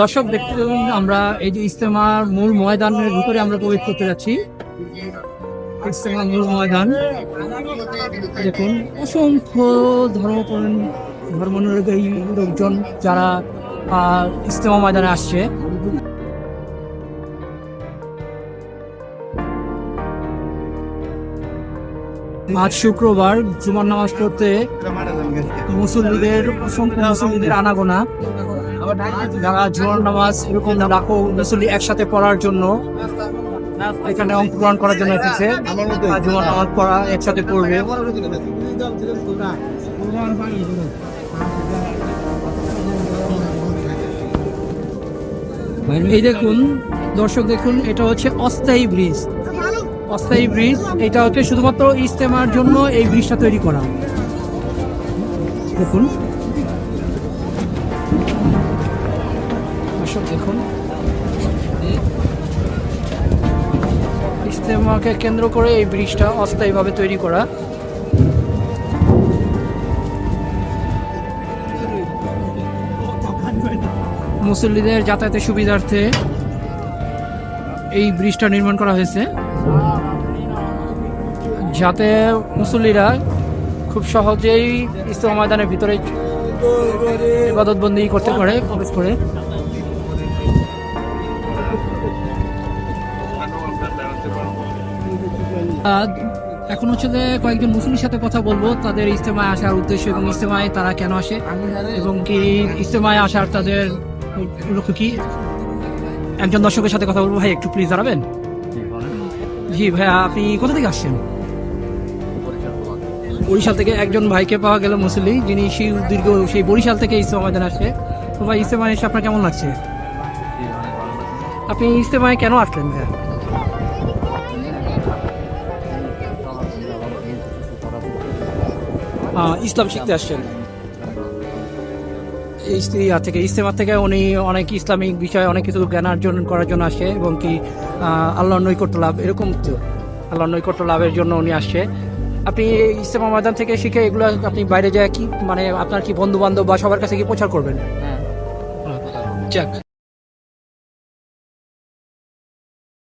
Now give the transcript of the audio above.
দর্শক দেখতে আমরা এই যে ইস্তেমার মূল ময়দানের ভিতরে আমরা প্রবেশ করতে যাচ্ছি। ইস্তেমার মূল ময়দান। দেখুন, অসংখ্য ধর্মপ্রাণ ধর্মানুরাগী লোকজন যারা ইস্তেমা ময়দানে আসছে। আজ শুক্রবার জুমার নামাজ পড়তে মুসল্লিদের অসংখ্য মুসল্লিদের আনাগোনা। যারা নামাজ এরকম লাখো মুসল্লি একসাথে পড়ার জন্য এখানে অংশগ্রহণ করার জন্য এসেছে। নামাজ পড়া একসাথে পড়বে। এই দেখুন, দর্শক দেখুন, এটা হচ্ছে অস্থায়ী ব্রিজ। অস্থায়ী ব্রিজ, এটা হচ্ছে শুধুমাত্র ইস্তেমার জন্য এই ব্রিজটা তৈরি করা। দেখুন। দর্শক দেখুন। ইস্তেমাকে কেন্দ্র করে এই ব্রিজটা অস্থায়ীভাবে তৈরি করা। মুসল্লিদের যাতায়াতের সুবিধার্থে এই ব্রিজটা নির্মাণ করা হয়েছে। যাতে মুসল্লিরা খুব সহজেই ইস্তমা ময়দানের ভিতরে ইবাদত বন্দি করতে পারে প্রবেশ করে। এখন হচ্ছে যে কয়েকজন মুসলিমের সাথে কথা বলব। তাদের ইস্তেমায় আসার উদ্দেশ্য এবং ইস্তেমায় তারা কেন আসে? এবং কি ইস্তেমায় আসার তাদের লক্ষ্য কি? একজন দর্শকের সাথে কথা বলব। ভাই, একটু প্লিজ দাঁড়াবেন? জি, ভাইয়া, আপনি কোথা থেকে আসছেন? বরিশাল থেকে। একজন ভাইকে পাওয়া গেল মুসলি, যিনি সেই দীর্ঘ, সেই বরিশাল থেকে ইস্তেমা ময়দানে আসে তো ভাই ইস্তেমায় এসে আপনার কেমন লাগছে? আপনি ইস্তেমায় কেন আসলেন, ভাইয়া? ইসলাম শিখতে আসছেন। ইয়া থেকে ইস্তেমার থেকে উনি অনেক ইসলামিক বিষয়ে অনেক কিছু জ্ঞান অর্জন করার জন্য আসে এবং কি আহ, আল্লাহর নৈকট্য লাভ এরকম তো। আল্লাহর নৈকট্য লাভের জন্য উনি আসছে আপনি ইস্তেমা ময়দান থেকে শিখে এগুলো আপনি বাইরে যায় কি মানে আপনার কি বন্ধু বান্ধব বা সবার কাছে কি প্রচার করবেন? যাক।